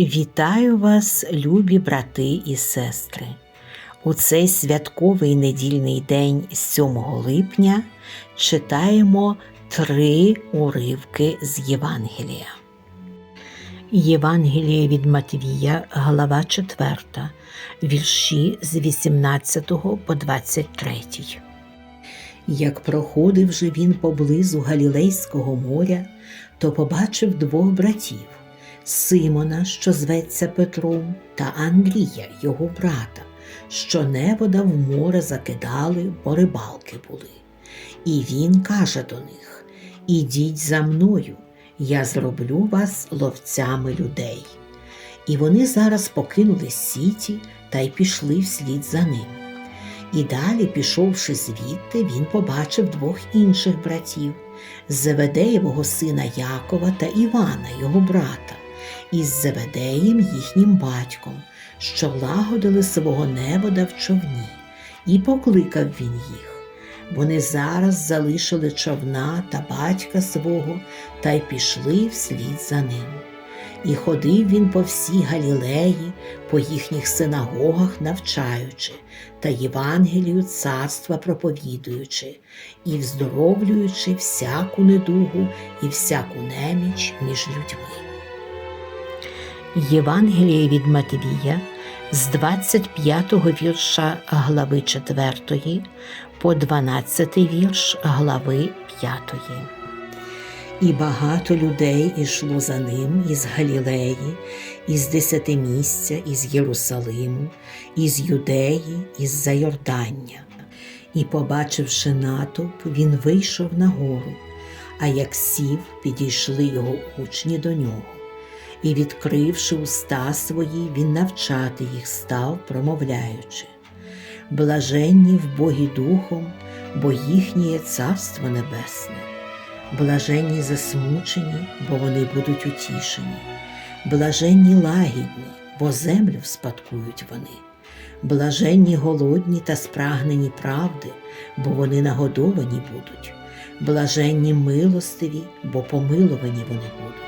Вітаю вас, любі брати і сестри. У цей святковий недільний день 7 липня читаємо три уривки з Євангелія. Євангеліє від Матвія, глава 4, вірші з 18 по 23. Як проходив же він поблизу Галілейського моря, то побачив двох братів Симона, що зветься Петром, та Андрія, його брата, що невода в море закидали, бо рибалки були. І він каже до них: Ідіть за мною, я зроблю вас ловцями людей. І вони зараз покинули сіті та й пішли вслід за ним. І далі, пішовши звідти, він побачив двох інших братів Зеведеєвого сина Якова та Івана, його брата, із Зеведеєм їхнім батьком, що лагодили свого невода в човні, і покликав він їх. Вони зараз залишили човна та батька свого та й пішли вслід за ним. І ходив він по всій Галілеї, по їхніх синагогах навчаючи, та Євангелію царства проповідуючи, і вздоровлюючи всяку недугу і всяку неміч між людьми. Євангеліє від Матвія з 25 вірша глави 4 по 12 вірш глави 5. І багато людей ішло за ним із Галілеї, із Десятимісця, із Єрусалиму, із Юдеї, із Зайордання. І, побачивши натовп, він вийшов на гору, а як сів, підійшли його учні до нього. І, відкривши уста свої, він навчати їх став, промовляючи. Блаженні в Богі Духом, бо їхнє Царство Небесне. Блаженні засмучені, бо вони будуть утішені, блаженні лагідні, бо землю вспадкують вони, блаженні голодні та спрагнені правди, бо вони нагодовані будуть, блаженні милостиві, бо помилувані вони будуть,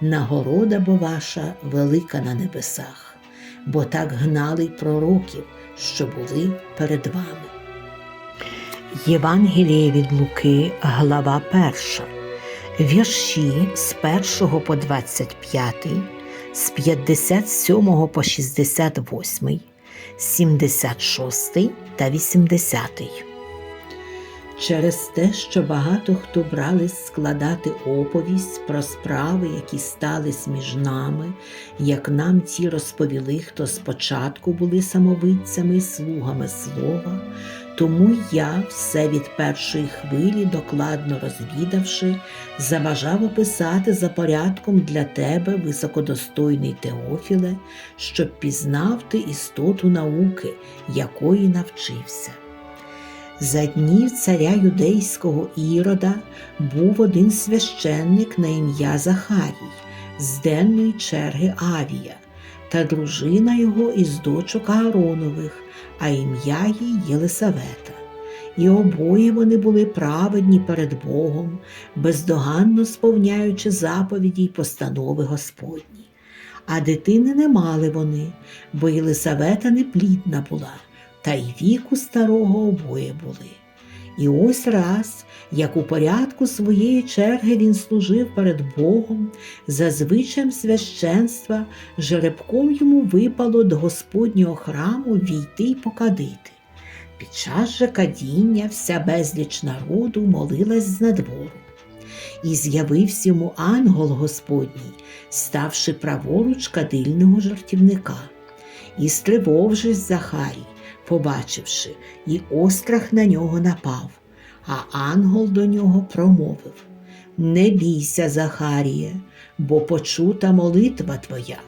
нагорода бо ваша велика на небесах, бо так гнали пророків, що були перед вами. Євангеліє від Луки, глава 1, вірші з 1 по 25, з 57 по 68, 76 та 80. Через те, що багато хто брались складати оповість про справи, які стались між нами, як нам ті розповіли, хто спочатку були самовидцями й слугами слова, тому я все від першої хвилі, докладно розвідавши, забажав описати за порядком для тебе високодостойний Теофіле, щоб пізнав ти істоту науки, якої навчився. За днів царя юдейського Ірода був один священник на ім'я Захарій з денної черги Авія, та дружина його із дочок Ааронових, а ім'я їй Єлисавета. І обоє вони були праведні перед Богом, бездоганно сповняючи заповіді й постанови Господні. А дитини не мали вони, бо Єлисавета неплідна була та й віку старого обоє були. І ось раз, як у порядку своєї черги він служив перед Богом, за звичаєм священства, жеребком йому випало до Господнього храму війти й покадити. Під час же кадіння вся безліч народу молилась з надвору. І з'явився йому ангел Господній, ставши праворуч кадильного жартівника, і стривожись Захарій побачивши, і острах на нього напав, а ангел до нього промовив Не бійся, Захаріє, бо почута молитва твоя,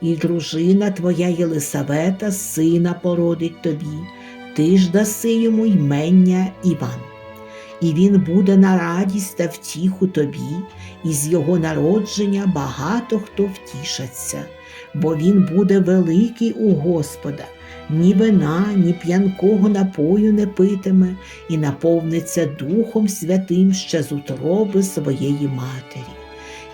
і дружина твоя Єлисавета сина породить тобі, ти ж даси йому ймення Іван. І він буде на радість та втіху тобі, і з його народження багато хто втішаться, бо він буде великий у Господа, ні вина, ні п'янкого напою не питиме, і наповниться Духом Святим ще з утроби своєї матері.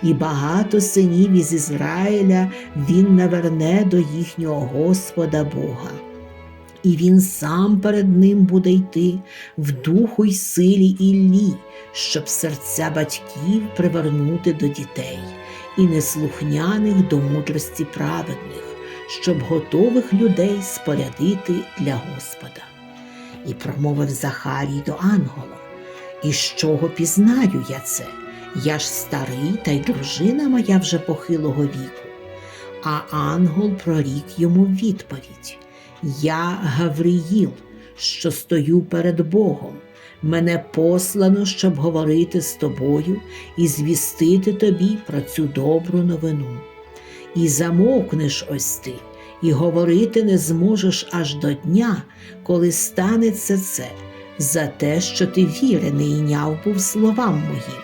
І багато синів із Ізраїля він наверне до їхнього Господа Бога. І він сам перед ним буде йти в духу й силі Іллі, щоб серця батьків привернути до дітей і неслухняних до мудрості праведних, щоб готових людей спорядити для Господа. І промовив Захарій до ангела, І з чого пізнаю я це? Я ж старий, та й дружина моя вже похилого віку. А ангел прорік йому відповідь. Я Гавриїл, що стою перед Богом. Мене послано, щоб говорити з тобою і звістити тобі про цю добру новину. І замовкнеш ось ти, і говорити не зможеш аж до дня, коли станеться це, за те, що ти віри не йняв був словам моїм,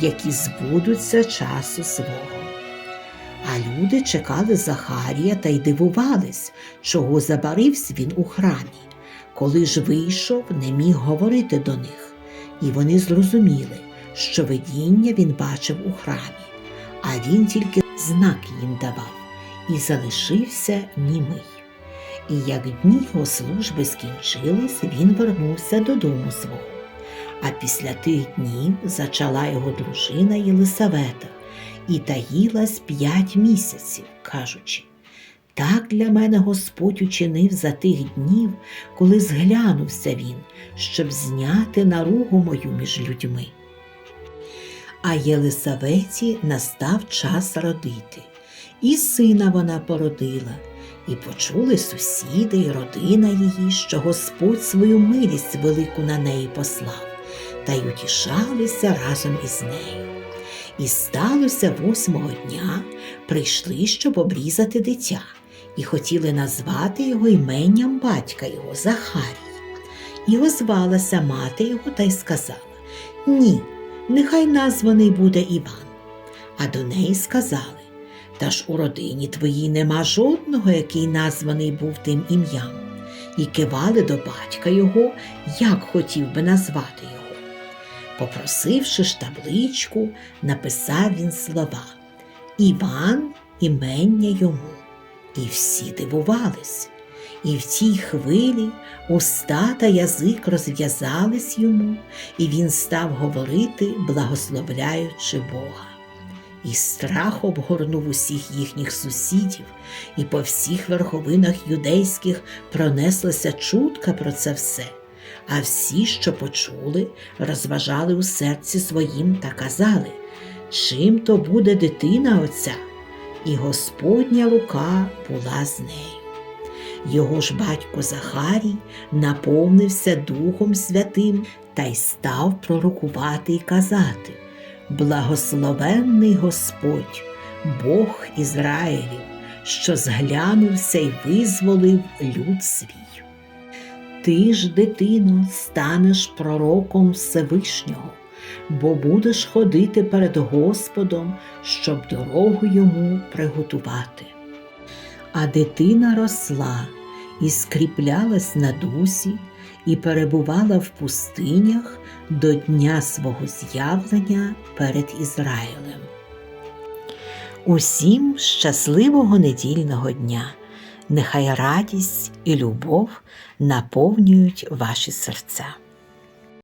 які збудуться часу свого. А люди чекали Захарія та й дивувались, чого забарився він у храмі. Коли ж вийшов, не міг говорити до них, і вони зрозуміли, що видіння він бачив у храмі, а він тільки знак їм давав і залишився німий. І як дні його служби скінчились, він вернувся додому свого. А після тих днів зачала його дружина Єлисавета і таїлась п'ять місяців, кажучи, так для мене Господь учинив за тих днів, коли зглянувся він, щоб зняти наругу мою між людьми. А Єлисаветі настав час родити, і сина вона породила, і почули сусіди й родина її, що Господь свою милість велику на неї послав, та й утішалися разом із нею. І сталося восьмого дня, прийшли, щоб обрізати дитя, і хотіли назвати його іменням батька його Захарій. І озвалася мати його та й сказала Ні, нехай названий буде Іван. А до неї сказали Та ж у родині твоїй нема жодного, який названий був тим ім'ям, і кивали до батька його, як хотів би назвати його. Попросивши ж табличку, написав він слова Іван імення йому. І всі дивувались. І в тій хвилі уста та язик розв'язались йому, і він став говорити, благословляючи Бога. І страх обгорнув усіх їхніх сусідів, і по всіх верховинах юдейських пронеслася чутка про це все. А всі, що почули, розважали у серці своїм та казали, чим то буде дитина оця, і Господня рука була з нею. Його ж батько Захарій наповнився Духом Святим та й став пророкувати й казати Благословенний Господь, Бог Ізраїлів, що зглянувся й визволив люд свій. Ти ж, дитино, станеш пророком Всевишнього, бо будеш ходити перед Господом, щоб дорогу йому приготувати. А дитина росла і скріплялась на дусі, і перебувала в пустинях до дня свого з'явлення перед Ізраїлем. Усім щасливого недільного дня! Нехай радість і любов наповнюють ваші серця.